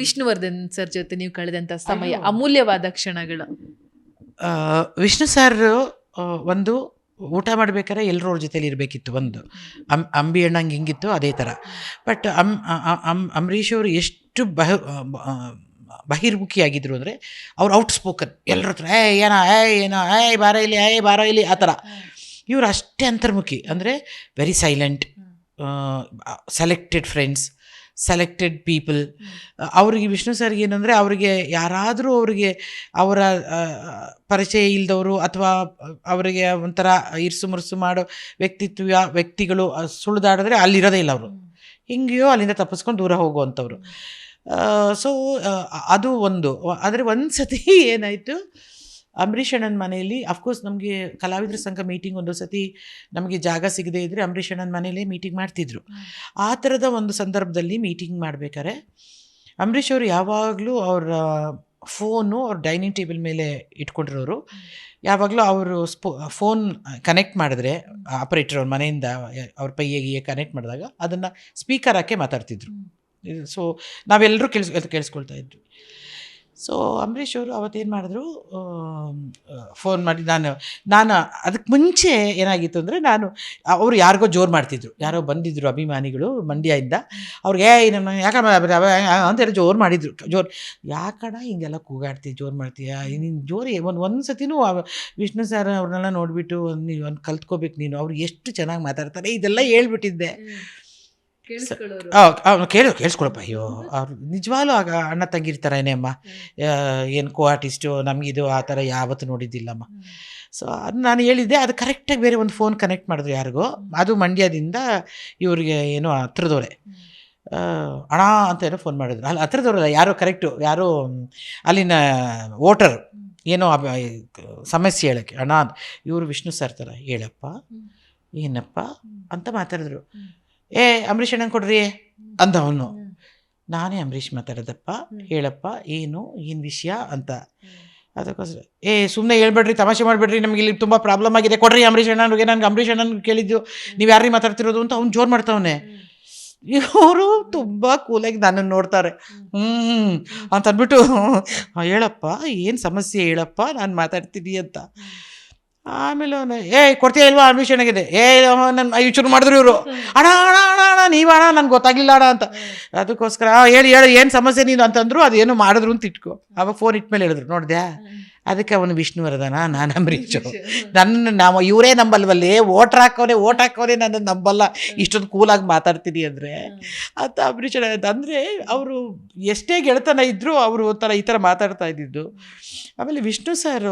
Vishnuvardhan sir ಜೊತೆ ನೀವು ಕಳೆದಂತ ಸಮಯ ಅಮೂಲ್ಯವಾದ ಕ್ಷಣಗಳು. ವಿಷ್ಣು ಸರ್ ಒಂದು ಊಟ ಮಾಡ್ಬೇಕಾದ್ರೆ ಎಲ್ಲರೂ ಅವ್ರ ಜೊತೆಲಿ ಇರಬೇಕಿತ್ತು ಒಂದು. ಅಂ ಅಂಬಿ ಅಣ್ಣಂಗೆ ಹಿಂಗಿತ್ತು ಅದೇ ಥರ ಬಟ್ ಅಂ ಅಂ ಅ- ಅಮ್ ಅಂಬರೀಷ್ ಅವರು ಎಷ್ಟು ಬಹ ಬಹಿರ್ಮುಖಿಯಾಗಿದ್ದರು ಅಂದರೆ ಅವ್ರು ಔಟ್ ಸ್ಪೋಕನ್ ಎಲ್ಲರ ಹತ್ರ ಏ ಏನ ಏ ಏನೋ ಏ ಬಾರ ಇಲ್ಲಿ ಏ ಬಾರ ಇಲ್ಲಿ ಆ ಥರ ಇವರು ಅಷ್ಟೇ ಅಂತರ್ಮುಖಿ. ಅಂದರೆ very silent selected friends selected people ಅವರಿಗೆ ವಿಷ್ಣು ಸರ್ಗೆ ಏನಂದರೆ ಅವರಿಗೆ ಯಾರಾದರೂ ಅವರಿಗೆ ಅವರ ಪರಿಚಯ ಇಲ್ಲದವರು ಅಥವಾ ಅವರಿಗೆ ಒಂಥರ ಇರ್ಸು ಮುರ್ಸು ಮಾಡೋ ವ್ಯಕ್ತಿತ್ವ ವ್ಯಕ್ತಿಗಳು ಸುಳಿದಾಡಿದ್ರೆ ಅಲ್ಲಿರೋದೇ ಇಲ್ಲ ಅವರು. ಹಿಂಗೆಯೋ ಅಲ್ಲಿಂದ ತಪ್ಪಿಸ್ಕೊಂಡು ದೂರ ಹೋಗುವಂಥವ್ರು. ಸೊ ಅದು ಒಂದು. ಆದರೆ ಒಂದು ಸತಿ ಏನಾಯಿತು ಅಂಬರೀಷ್ ಅಣ್ಣನ ಮನೆಯಲ್ಲಿ ಅಫ್ಕೋರ್ಸ್ ನಮಗೆ ಕಲಾವಿದರ ಸಂಘ ಮೀಟಿಂಗ್ ಒಂದು ಸತಿ ನಮಗೆ ಜಾಗ ಸಿಗದೇ ಇದ್ದರೆ ಅಂಬರೀಷ್ ಅಣ್ಣನ ಮನೆಯಲ್ಲೇ ಮೀಟಿಂಗ್ ಮಾಡ್ತಿದ್ರು. ಆ ಥರದ ಒಂದು ಸಂದರ್ಭದಲ್ಲಿ ಮೀಟಿಂಗ್ ಮಾಡಬೇಕಾರೆ ಅಂಬರೀಷ್ ಅವರು ಯಾವಾಗಲೂ ಅವರ ಫೋನು ಅವ್ರ ಡೈನಿಂಗ್ ಟೇಬಲ್ ಮೇಲೆ ಇಟ್ಕೊಂಡಿರೋರು. ಯಾವಾಗಲೂ ಅವರು ಸ್ಪೋ ಫೋನ್ ಕನೆಕ್ಟ್ ಮಾಡಿದ್ರೆ ಆಪರೇಟರ್ ಅವ್ರ ಮನೆಯಿಂದ ಅವ್ರ ಪೈಯಿಗೆ ಕನೆಕ್ಟ್ ಮಾಡಿದಾಗ ಅದನ್ನು ಸ್ಪೀಕರ್ ಹಾಕಿ ಮಾತಾಡ್ತಿದ್ರು. ಸೊ ನಾವೆಲ್ಲರೂ ಕೇಳಿಸ್ ಕೇಳಿಸ್ಕೊಳ್ತಾ ಇದ್ವಿ. ಸೊ ಅಂಬರೀಷ್ ಅವರು ಅವತ್ತೇನು ಮಾಡಿದ್ರು ಫೋನ್ ಮಾಡಿ ನಾನು ನಾನು ಅದಕ್ಕೆ ಮುಂಚೆ ಏನಾಗಿತ್ತು ಅಂದರೆ ನಾನು, ಅವರು ಯಾರಿಗೋ ಜೋರು ಮಾಡ್ತಿದ್ರು. ಯಾರೋ ಬಂದಿದ್ದರು ಅಭಿಮಾನಿಗಳು ಮಂಡ್ಯದಿಂದ. ಅವ್ರಿಗೆ ಏ ನಮ್ಮ ಅಂತ ಹೇಳಿ ಜೋರು ಮಾಡಿದ್ರು. ಜೋರು ಯಾಕಣ ಹಿಂಗೆಲ್ಲ ಕೂಗಾಡ್ತೀವಿ ಜೋರು ಮಾಡ್ತೀಯ ನೀನು ಜೋರಿ ಒಂದು ಒಂದು ಸತಿನೂ ವಿಷ್ಣು ಸರ್ ಅವ್ರನ್ನೆಲ್ಲ ನೋಡಿಬಿಟ್ಟು ನೀವು ಒಂದು ಕಲ್ತ್ಕೋಬೇಕು ನೀನು. ಅವ್ರು ಎಷ್ಟು ಚೆನ್ನಾಗಿ ಮಾತಾಡ್ತಾರೆ, ಇದೆಲ್ಲ ಹೇಳ್ಬಿಟ್ಟಿದ್ದೆ. ಕೇಳು ಕೇಳಿಸ್ಕೊಳಪ್ಪ. ಅಯ್ಯೋ ಅವ್ರು ನಿಜವಾಗ್ಲೂ ಆಗ ಅಣ್ಣ ತಂಗಿರ್ತಾರೇನೆ ಅಮ್ಮ? ಏನು ಕೋ ಆರ್ಟಿಸ್ಟು ನಮಗಿದು ಆ ಥರ ಯಾವತ್ತೂ ನೋಡಿದ್ದಿಲ್ಲಮ್ಮ. ಸೊ ಅದು ನಾನು ಹೇಳಿದ್ದೆ ಅದು ಕರೆಕ್ಟಾಗಿ ಬೇರೆ ಒಂದು ಫೋನ್ ಕನೆಕ್ಟ್ ಮಾಡಿದ್ರು ಯಾರಿಗೋ. ಅದು ಮಂಡ್ಯದಿಂದ ಇವ್ರಿಗೆ ಏನೋ ಹತ್ರದವ್ರೆ. ಅಣ ಅಣ್ಣ ಅಂತ ಏನೋ ಫೋನ್ ಮಾಡಿದ್ರು. ಅಲ್ಲಿ ಹತ್ರದವ್ರಲ್ಲ ಯಾರೋ ಕರೆಕ್ಟು ಯಾರೋ ಅಲ್ಲಿನ ವೋಟರ್. ಏನೋ ಸಮಸ್ಯೆ ಹೇಳೋಕ್ಕೆ. ಅಣ್ಣ ಇವರು ವಿಷ್ಣು ಸರ್ ಥರ ಹೇಳಪ್ಪ ಏನಪ್ಪ ಅಂತ ಮಾತಾಡಿದ್ರು. ಏ ಅಂಬರೀಷ್ ಅಣ್ಣ ಕೊಡ್ರಿ. ಅಂದ ಅವನು ನಾನೇ ಅಂಬರೀಷ್ ಮಾತಾಡೋದಪ್ಪ. ಹೇಳಪ್ಪ ಏನು ಏನು ವಿಷಯ ಅಂತ. ಅದಕ್ಕೋಸ್ಕರ ಏ ಸುಮ್ಮನೆ ಹೇಳ್ಬೇಡ್ರಿ ತಮಾಷೆ ಮಾಡಬೇಡ್ರಿ ನಮಗೆ ಇಲ್ಲಿ ತುಂಬ ಪ್ರಾಬ್ಲಮ್ ಆಗಿದೆ. ಕೊಡ್ರಿ ಅಂಬರೀಷ್ ಅಣ್ಣನಿಗೆ ನನಗೆ ಅಂಬರೀಷ್ ಅಣ್ಣನ ಕೇಳಿದ್ದು ನೀವು ಯಾರಿಗೆ ಮಾತಾಡ್ತಿರೋದು ಅಂತ ಅವ್ನು ಜೋರು ಮಾಡ್ತಾವನೆ. ಇವರು ತುಂಬ ಕೂಲಾಗಿ ನನ್ನನ್ನು ನೋಡ್ತಾರೆ. ಹ್ಞೂ ಅಂತ ಅಂದ್ಬಿಟ್ಟು ಹೇಳಪ್ಪ ಏನು ಸಮಸ್ಯೆ ಹೇಳಪ್ಪ ನಾನು ಮಾತಾಡ್ತೀನಿ ಅಂತ. ಆಮೇಲೆ ಅವನು ಏಯ್ ಕೊಡ್ತೀಯ ಇಲ್ವಾ? ಅಡ್ಮಿಷನ್ ಆಗಿದೆ. ಏ ನನ್ನ ಶುರು ಮಾಡಿದ್ರು ಇವರು. ಅಣ ಅಣ ಅಣ ಅಣ ನೀವು ಅಣ ನನ್ಗೆ ಗೊತ್ತಾಗಿಲ್ಲ ಅಣ ಅಂತ. ಅದಕ್ಕೋಸ್ಕರ "ಆ, ಹೇಳಿ ಹೇಳಿ ಏನು ಸಮಸ್ಯೆ ನೀನು? ಅಂತಂದ್ರು ಅದೇನು ಮಾಡಿದ್ರು ಅಂತ ಇಟ್ಕೋ. ಅವಾಗ ಫೋನ್ ಇಟ್ಮೇಲೆ ಹೇಳಿದ್ರು ನೋಡಿದ್ಯಾ? ಅದಕ್ಕೆ ಅವನು ವಿಷ್ಣುವರ್ಧನ ನಾನು ಅಂಬರೀಷು ನನ್ನ ನಾವು ಇವರೇ ನಂಬಲ್ವಲ್ಲೇ? ಓಟ್ ಹಾಕೋನೆ ಓಟ್ ಹಾಕೋನೆ ನನ್ನ ನಂಬಲ್ಲ. ಇಷ್ಟೊಂದು ಕೂಲಾಗಿ ಮಾತಾಡ್ತೀನಿ ಅಂದರೆ. ಅಂತ ಅಂಬರೀಷ್ ಅಂದರೆ ಅವರು ಎಷ್ಟೇ ಗೆಳೆತನ ಇದ್ದರೂ ಅವರು ಒಂಥರ ಈ ಥರ ಮಾತಾಡ್ತಾ ಇದ್ದಿದ್ದು. ಆಮೇಲೆ ವಿಷ್ಣು ಸರ್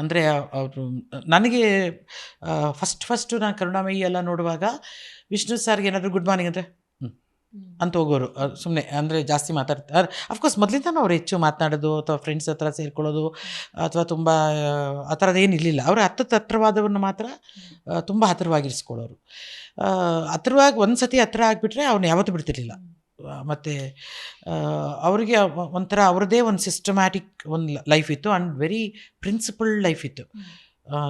ಅಂದರೆ ಅವರು ನನಗೆ ಫಸ್ಟ್ ಫಸ್ಟು ನಾನು ಕರುಣಾಮಯಿ ಎಲ್ಲ ನೋಡುವಾಗ ವಿಷ್ಣು ಸರ್ಗೆ ಏನಾದರೂ ಗುಡ್ ಮಾರ್ನಿಂಗ್ ಅಂದರೆ ಅಂತ ಹೋಗೋರು. ಸುಮ್ಮನೆ ಅಂದರೆ ಜಾಸ್ತಿ ಮಾತಾಡ್ತಾರೆ ಅಫ್ಕೋರ್ಸ್ ಮೊದಲಿಂದನೂ ಅವ್ರು ಹೆಚ್ಚು ಮಾತನಾಡೋದು ಅಥವಾ ಫ್ರೆಂಡ್ಸ್ ಹತ್ರ ಸೇರ್ಕೊಳ್ಳೋದು ಅಥವಾ ತುಂಬ ಆ ಥರದ್ದು ಏನು ಇರಲಿಲ್ಲ. ಅವರು ಹತ್ತತ್ತು ಹತ್ರವಾದವ್ರನ್ನ ಮಾತ್ರ ತುಂಬ ಹತ್ತಿರವಾಗಿರಿಸ್ಕೊಳ್ಳೋರು ಹತ್ರವಾಗಿ ಒಂದು ಸತಿ ಹತ್ರ ಆಗಿಬಿಟ್ರೆ ಅವ್ನು ಯಾವತ್ತೂ ಬಿಡ್ತಿರ್ಲಿಲ್ಲ. ಮತ್ತು ಅವರಿಗೆ ಒಂಥರ ಅವ್ರದ್ದೇ ಒಂದು ಸಿಸ್ಟಮ್ಯಾಟಿಕ್ ಒಂದು ಲೈಫ್ ಇತ್ತು ಆ್ಯಂಡ್ ವೆರಿ ಪ್ರಿನ್ಸಿಪಲ್ ಲೈಫ್ ಇತ್ತು.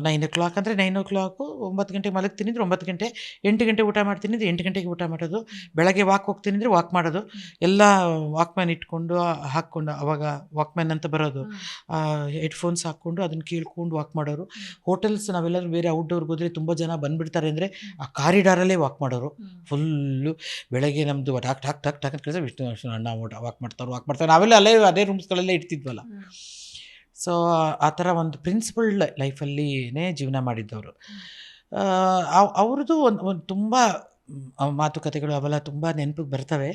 ನೈನ್ ಓ ಕ್ಲಾಕ್ ಅಂದರೆ ನೈನ್ ಓ ಕ್ಲಾಕು ಒಂಬತ್ತು ಗಂಟೆಗೆ ಮಲಗ್ತೀನಿ ಅಂದರೆ ಒಂಬತ್ತು ಗಂಟೆ ಎಂಟು ಗಂಟೆ ಊಟ ಮಾಡ್ತೀನಿ ಅಂದರೆ ಎಂಟು ಗಂಟೆಗೆ ಊಟ ಮಾಡೋದು. ಬೆಳಗ್ಗೆ ವಾಕ್ ಹೋಗ್ತೀನಿ ಅಂದರೆ ವಾಕ್ ಮಾಡೋದು. ಎಲ್ಲ ವಾಕ್ಮ್ಯಾನ್ ಇಟ್ಕೊಂಡು ಹಾಕ್ಕೊಂಡು ಅವಾಗ ವಾಕ್ಮ್ಯಾನ್ ಅಂತ ಬರೋದು. ಹೆಡ್ಫೋನ್ಸ್ ಹಾಕ್ಕೊಂಡು ಅದನ್ನು ಕೇಳ್ಕೊಂಡು ವಾಕ್ ಮಾಡೋರು. ಹೋಟೆಲ್ಸ್ ನಾವೆಲ್ಲರೂ ಬೇರೆ ಔಟ್ಡೋರ್ಗೆ ಹೋದರೆ ತುಂಬ ಜನ ಬಂದುಬಿಡ್ತಾರೆ ಅಂದರೆ ಆ ಕಾರಿಡಾರಲ್ಲೇ ವಾಕ್ ಮಾಡೋರು. ಫುಲ್ಲು ಬೆಳಗ್ಗೆ ನಮ್ಮದು ಟಾಕ್ ಟಾಕ್ ಟಾಕ್ ಟಾಕ್ ಅಂತ ಕೇಳಿದ್ರೆ ವಿಷ್ಣು ಅಣ್ಣ ವಾಕ್ ಮಾಡ್ತಾರೆ ವಾಕ್ ಮಾಡ್ತಾರೆ. ನಾವೆಲ್ಲ ಅಲ್ಲೇ ಅದೇ ರೂಮ್ಸ್ಗಳಲ್ಲೇ ಇಡ್ತಿದ್ವಲ್ಲ ಸೊ ಆ ಥರ ಒಂದು ಪ್ರಿನ್ಸಿಪಲ್ ಲೈಫಲ್ಲಿನೇ ಜೀವನ ಮಾಡಿದ್ದವರು. ಅವ್ರದ್ದು ಒಂದು ಒಂದು ತುಂಬ ಮಾತುಕತೆಗಳು ಅವೆಲ್ಲ ತುಂಬ ನೆನಪಿಗೆ ಬರ್ತವೆ.